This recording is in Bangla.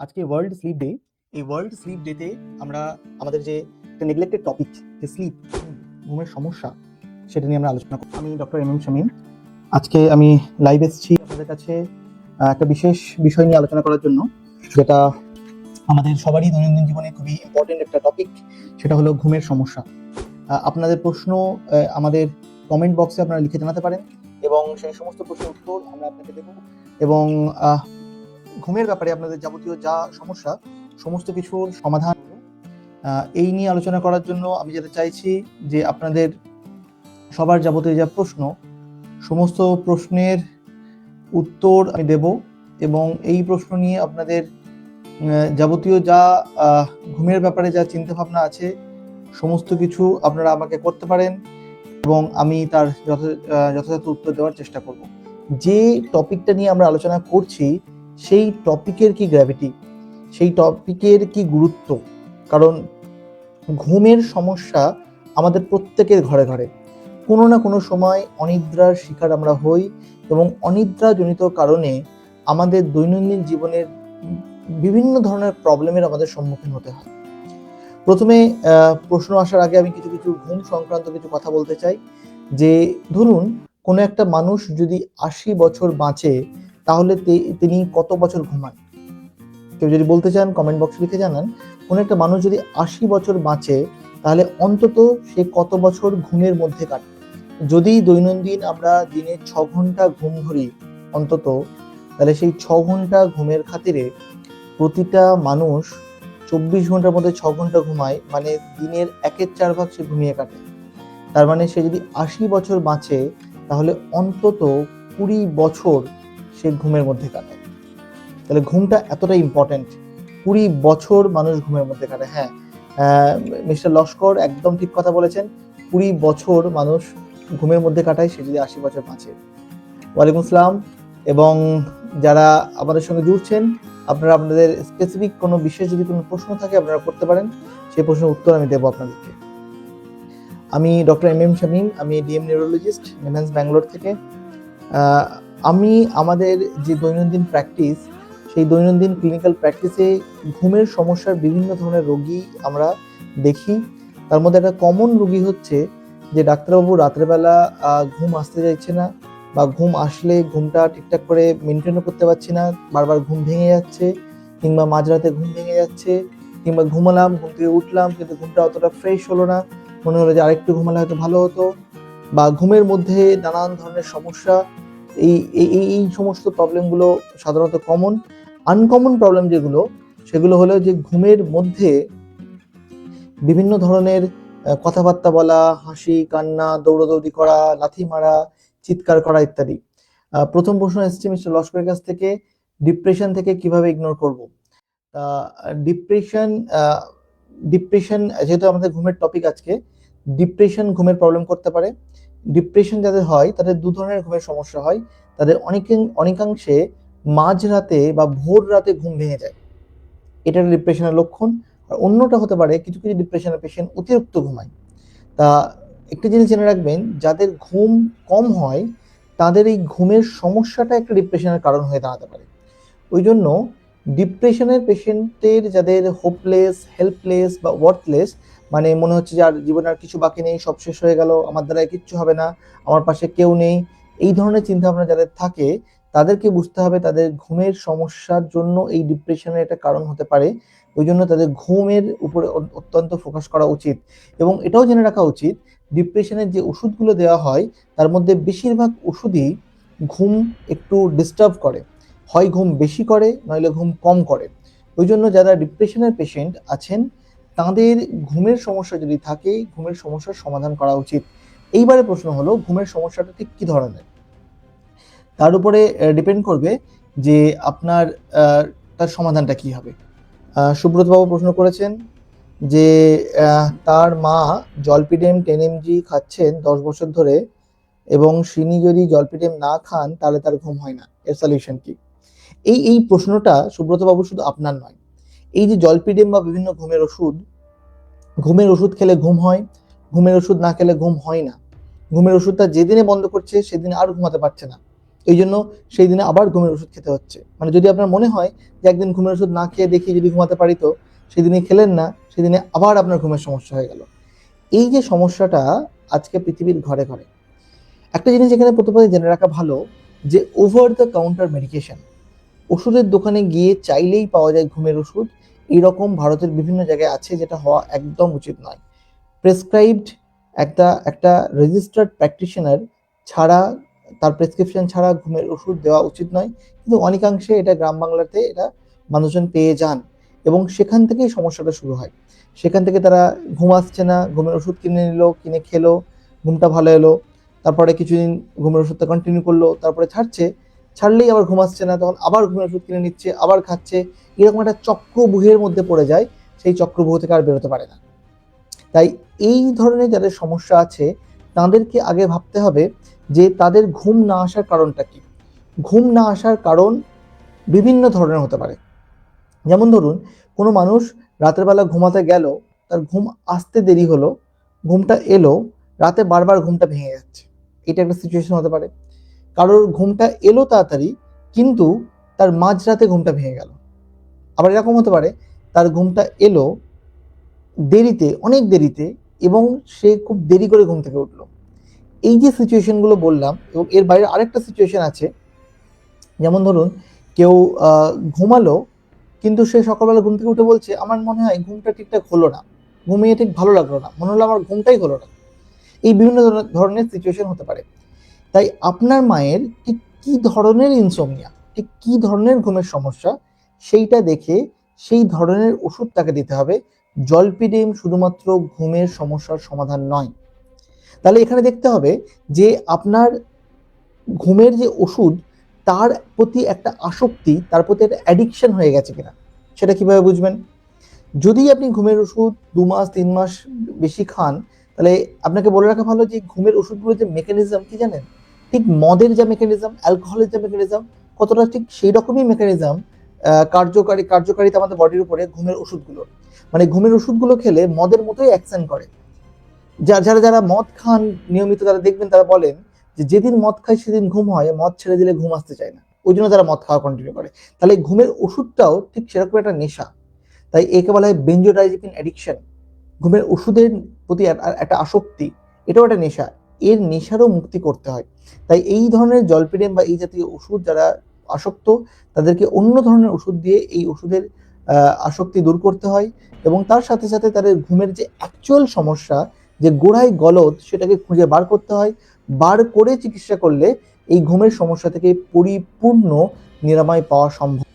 আজকে ওয়ার্ল্ড স্লিপ ডে এই ওয়ার্ল্ড স্লিপ ডেতে আমরা আমাদের যে একটা নেগলেক্টেড টপিক যে স্লিপ ঘুমের সমস্যা, সেটা নিয়ে আমরা আলোচনা করব। আমি ডক্টর এম এম শামীম আজকে আমি লাইভ এসেছি আপনাদের কাছে একটা বিশেষ বিষয় নিয়ে আলোচনা করার জন্য, যেটা আমাদের সবারই দৈনন্দিন জীবনে খুবই ইম্পর্টেন্ট একটা টপিক সেটা হলো ঘুমের সমস্যা। আপনাদের প্রশ্ন আমাদের কমেন্ট বক্সে আপনারা লিখে জানাতে পারেন, এবং সেই সমস্ত প্রশ্নের উত্তর আমরা আপনাকে দেবো, এবং ঘুমের ব্যাপারে আপনাদের যাবতীয় যা সমস্যা, সমস্ত কিছুর সমাধান। এই নিয়ে আলোচনা করার জন্য আমি যেটা চাইছি যে আপনাদের সবার যাবতীয় যা প্রশ্ন, সমস্ত প্রশ্নের উত্তর আমি দেব এবং এই প্রশ্ন নিয়ে আপনাদের যাবতীয় যা ঘুমের ব্যাপারে যা চিন্তা ভাবনা আছে, সমস্ত কিছু আপনারা আমাকে করতে পারেন এবং আমি তার যথা- যথাযথ উত্তর দেওয়ার চেষ্টা করব। যে টপিকটা নিয়ে আমরা আলোচনা করছি সেই টপিকের কি গ্র্যাভিটি সেই টপিকের কি গুরুত্ব? কারণ ঘুমের সমস্যা আমাদের প্রত্যেকের ঘরে ঘরে। কোনো না কোনো সময় অনিদ্রার শিকার আমরা হই এবং অনিদ্রাজনিত কারণে আমাদের দৈনন্দিন জীবনের বিভিন্ন ধরনের প্রবলেমের আমাদের সম্মুখীন হতে হয়। প্রথমে প্রশ্ন আসার আগে আমি কিছু কিছু ঘুম সংক্রান্ত কিছু কথা বলতে চাই। যে, ধরুন, কোনো একটা মানুষ যদি আশি বছর বাঁচে তাহলে তিনি কত বছর ঘুমান? কেউ যদি বলতে চান কমেন্ট বক্সে লিখে জানান। কোনো একটা মানুষ যদি আশি বছর বাঁচে, তাহলে অন্তত সে কত বছর ঘুমের মধ্যে কাটে? যদি দৈনন্দিন আমরা দিনে ছ ঘণ্টা ঘুম ধরি অন্তত, তাহলে সেই ছ ঘণ্টা ঘুমের খাতিরে প্রতিটা মানুষ চব্বিশ ঘণ্টার মধ্যে ছ ঘণ্টা ঘুমায় মানে দিনের একের চার ভাগ সে ঘুমিয়ে কাটে। তার মানে সে যদি আশি বছর বাঁচে, তাহলে অন্তত কুড়ি বছর সে ঘুমের মধ্যে কাটায়। তাহলে ঘুমটা এতটা ইম্পর্টেন্ট কুড়ি বছর মানুষ ঘুমের মধ্যে কাটায়। হ্যাঁ মিস্টার লস্কর একদম ঠিক কথা বলেছেন, কুড়ি বছর মানুষ ঘুমের মধ্যে কাটায়, সে যদি আশি বছর বাঁচে। ওয়ালাইকুম আসসালাম, এবং যারা আমাদের সঙ্গে জুড়ছেন, আপনারা আপনাদের স্পেসিফিক কোনো বিশেষ যদি কোনো প্রশ্ন থাকে, আপনারা করতে পারেন। সেই প্রশ্নের উত্তর আমি দেবো আপনাদেরকে। আমি ডক্টর এম এম শামীম, আমি ডিএম নিউরোলজিস্ট নেমেন্স ব্যাঙ্গালোর থেকে। আমি আমাদের যে দৈনন্দিন প্র্যাকটিস সেই দৈনন্দিন ক্লিনিক্যাল প্র্যাকটিসে ঘুমের সমস্যার বিভিন্ন ধরনের রোগী আমরা দেখি। তার মধ্যে একটা কমন রোগী হচ্ছে যে ডাক্তারবাবু রাত্রেবেলা ঘুম আসতে চাইছে না বা ঘুম আসলে ঘুমটা ঠিকঠাক করে মেনটেনও করতে পারছি না, বারবার ঘুম ভেঙে যাচ্ছে কিংবা মাঝরাতে ঘুম ভেঙে যাচ্ছে কিংবা ঘুমালাম, ঘুম থেকে উঠলাম কিন্তু ঘুমটা অতটা ফ্রেশ হলো না। মনে হলো যে আরেকটু ঘুমালে হয়তো ভালো হতো বা ঘুমের মধ্যে নানান ধরনের সমস্যা এই এই, এই- সমস্ত প্রবলেমগুলো সাধারণত কমন আনকমন প্রবলেম যেগুলো, সেগুলো হলো যে ঘুমের মধ্যে বিভিন্ন ধরনের কথাবার্তা বলা, হাসি, কান্না, দৌড়াদৌড়ি করা, লাথি মারা, চিৎকার করা ইত্যাদি। প্রথম প্রশ্ন এসেছে মিস্টার লস্করের কাছ থেকে ডিপ্রেশন থেকে কীভাবে ইগনোর করব? ডিপ্রেশন ডিপ্রেশন যেহেতু আমাদের ঘুমের টপিক আজকে ডিপ্রেশন ঘুমের প্রবলেম করতে পারে। ডিপ্রেশন যাদের হয়, তাদের দু ধরনের ঘুমের সমস্যা হয়। তাদের অনেক, অনেকাংশে মাঝরাতে বা ভোর রাতে ঘুম ভেঙে যায়। এটা ডিপ্রেশনের লক্ষণ। আর অন্যটা হতে পারে, কিছু কিছু ডিপ্রেশনের পেশেন্ট অতিরিক্ত ঘুমায়। তা একটা জিনিস জেনে রাখবেন, যাদের ঘুম কম হয়, তাদের এই ঘুমের সমস্যাটা একটা ডিপ্রেশনের কারণ হয়ে দাঁড়াতে পারে। ওই জন্য ডিপ্রেশনের পেশেন্টের যাদের হোপলেস হেল্পলেস বা ওয়ার্থলেস মানে মনে হচ্ছে যে আর জীবনে আর কিছু বাকি নেই, সব শেষ হয়ে গেল, আমার দ্বারা কিচ্ছু হবে না, আমার পাশে কেউ নেই। এই ধরনের চিন্তা ভাবনা যাদের থাকে, তাদেরকে বুঝতে হবে তাদের ঘুমের সমস্যার জন্য এই ডিপ্রেশনের একটা কারণ হতে পারে। ওই জন্য তাদের ঘুমের উপরে অত্যন্ত ফোকাস করা উচিত। এবং এটাও জেনে রাখা উচিত ডিপ্রেশনের যে ওষুধগুলো দেওয়া হয়, তার মধ্যে বেশিরভাগ ওষুধই ঘুম একটু ডিস্টার্ব করে। হয় ঘুম বেশি করে, নইলে ঘুম কম করে। ওই জন্য যারা ডিপ্রেশনের পেশেন্ট আছেন তাদের ঘুমের সমস্যা যদি থাকে, ঘুমের সমস্যার সমাধান করা উচিত। এইবারে প্রশ্ন হলো, ঘুমের সমস্যাটা ঠিক কি ধরনের? তার উপরে ডিপেন্ড করবে যে আপনার তার সমাধানটা কি হবে। সুব্রতবাবু প্রশ্ন করেছেন যে তার মা জলপিডেম টেন এমজি খাচ্ছেন দশ বছর ধরে এবং তিনি যদি জলপিডেম না খান, তাহলে তার ঘুম হয় না। এর সলিউশন কি? এই এই প্রশ্নটা সুব্রতবাবু শুধু আপনার নয়। এই যে জলপিডেম বা বিভিন্ন ঘুমের ওষুধ ঘুমের ওষুধ খেলে ঘুম হয়, ঘুমের ওষুধ না খেলে ঘুম হয় না। ঘুমের ওষুধটা যেদিনে বন্ধ করছে, সেদিন আর ঘুমাতে পারছে না। এই জন্য সেই দিনে আবার ঘুমের ওষুধ খেতে হচ্ছে। মানে যদি আপনার মনে হয় যে একদিন ঘুমের ওষুধ না খেয়ে দেখি যদি ঘুমাতে পারি তো, সেদিনে খেলেন না, সেদিনে আবার আপনার ঘুমের সমস্যা হয়ে গেল। এই যে সমস্যাটা আজকে পৃথিবীর ঘরে ঘরে, একটা জিনিস এখানে প্রথমে জেনে রাখা ভালো যে ওভার দ্য কাউন্টার মেডিকেশন ওষুধের দোকানে গিয়ে চাইলেই পাওয়া যায় ঘুমের ওষুধ এরকম ভারতের বিভিন্ন জায়গায় আছে যেটা হওয়া একদম উচিত নয়। প্রেসক্রাইবড একটা একটা রেজিস্টার্ড প্র্যাকটিশনার ছাড়া, তার প্রেসক্রিপশন ছাড়া ঘুমের ওষুধ দেওয়া উচিত নয়। কিন্তু অনেকাংশে এটা গ্রাম বাংলাতে এটা মানুষজন পেয়ে যান এবং সেখান থেকেই সমস্যাটা শুরু হয়। সেখান থেকে তারা ঘুম আসছে না, ঘুমের ওষুধ কিনে নিল, কিনে খেলো, ঘুমটা ভালো এলো, তারপরে কিছুদিন ঘুমের ওষুধটা কন্টিনিউ করল, তারপরে ছাড়ছে। ছাড়লেই আবার ঘুম আসছে না, তখন আবার ঘুমের ওষুধ কিনে নিচ্ছে, আবার খাচ্ছে। এরকম একটা চক্রবুহের মধ্যে পড়ে যায়, সেই চক্রবুহ থেকে আর বেরোতে পারে না। তাই এই ধরনের যাদের সমস্যা আছে, তাদেরকে আগে ভাবতে হবে যে তাদের ঘুম না আসার কারণটা কি? ঘুম না আসার কারণ বিভিন্ন ধরনের হতে পারে। যেমন ধরুন, কোনো মানুষ রাতের বেলা ঘুমাতে গেল, তার ঘুম আসতে দেরি হলো, ঘুমটা এলো, রাতে বারবার ঘুমটা ভেঙে যাচ্ছে। এটা একটা সিচুয়েশন হতে পারে। কারোর ঘুমটা এলো তাড়াতাড়ি, কিন্তু তার মাঝরাতে ঘুমটা ভেঙে গেল। আবার এরকম হতে পারে, তার ঘুমটা এলো দেরিতে, অনেক দেরিতে, এবং সে খুব দেরি করে ঘুম থেকে উঠল। এই যে সিচুয়েশনগুলো বললাম, এবং এর বাইরে আরেকটা সিচুয়েশন আছে, যেমন ধরুন, কেউ ঘুমালো, কিন্তু সে সকালবেলা ঘুম থেকে উঠে বলছে, আমার মনে হয় ঘুমটা ঠিকঠাক হলো না, ঘুমিয়ে ঠিক ভালো লাগল না, মনে হলো আমার ঘুমটাই হলো না। এই বিভিন্ন ধরনের সিচুয়েশন হতে পারে। তাই আপনার মায়ের ঠিক কি ধরনের ইনসোমনিয়া ঠিক কি ধরনের ঘুমের সমস্যা, সেইটা দেখে সেই ধরনের ওষুধ তাকে দিতে হবে। জলপিডেম শুধুমাত্র ঘুমের সমস্যার সমাধান নয়। তাহলে এখানে দেখতে হবে যে আপনার ঘুমের যে ওষুধ, তার প্রতি একটা আসক্তি, তার প্রতি একটা অ্যাডিকশন হয়ে গেছে কিনা, সেটা কীভাবে বুঝবেন? যদি আপনি ঘুমের ওষুধ দু মাস, তিন মাস বেশি খান, তাহলে আপনাকে বলে রাখা ভালো যে ঘুমের ওষুধগুলোর যে মেকানিজম কি জানেন? ঠিক মদের যে মেকানিজম অ্যালকোহলের যে মেকানিজম কতটা ঠিক সেই রকমই মেকানিজম কার্যকারী, কার্যকারিতা আমাদের বডির উপরে ঘুমের ওষুধগুলো। মানে ঘুমের ওষুধগুলো খেলে মদের মতোই অ্যাকশন করে। যা, যারা যারা মদ খান নিয়মিত, তারা দেখবেন, তারা বলেন যে যেদিন মদ খায় সেদিন ঘুম হয়, মদ ছেড়ে দিলে ঘুম আসতে চায় না। ওই জন্য তারা মদ খাওয়া কন্টিনিউ করে। তাহলে ঘুমের ওষুধটাও ঠিক সেরকম একটা নেশা। তাই একে বলা হয় বেঞ্জোডাইজিপিন অ্যাডিকশন ঘুমের ওষুধের প্রতি একটা- একটা আসক্তি, এটাও একটা নেশা। এর নেশারও মুক্তি করতে হয়। তাই এই ধরনের জলপিডেম বা এই জাতীয় ওষুধ যারা আসক্ত, তাদেরকে অন্য ধরনের ওষুধ দিয়ে এই ওষুধের আসক্তি দূর করতে হয় এবং তার সাথে সাথে তাদের ঘুমের যে অ্যাকচুয়াল সমস্যা, যে গোড়ায় গলদ, সেটাকে খুঁজে বার করতে হয়। বার করে চিকিৎসা করলে এই ঘুমের সমস্যা থেকে পরিপূর্ণ নিরাময় পাওয়া সম্ভব।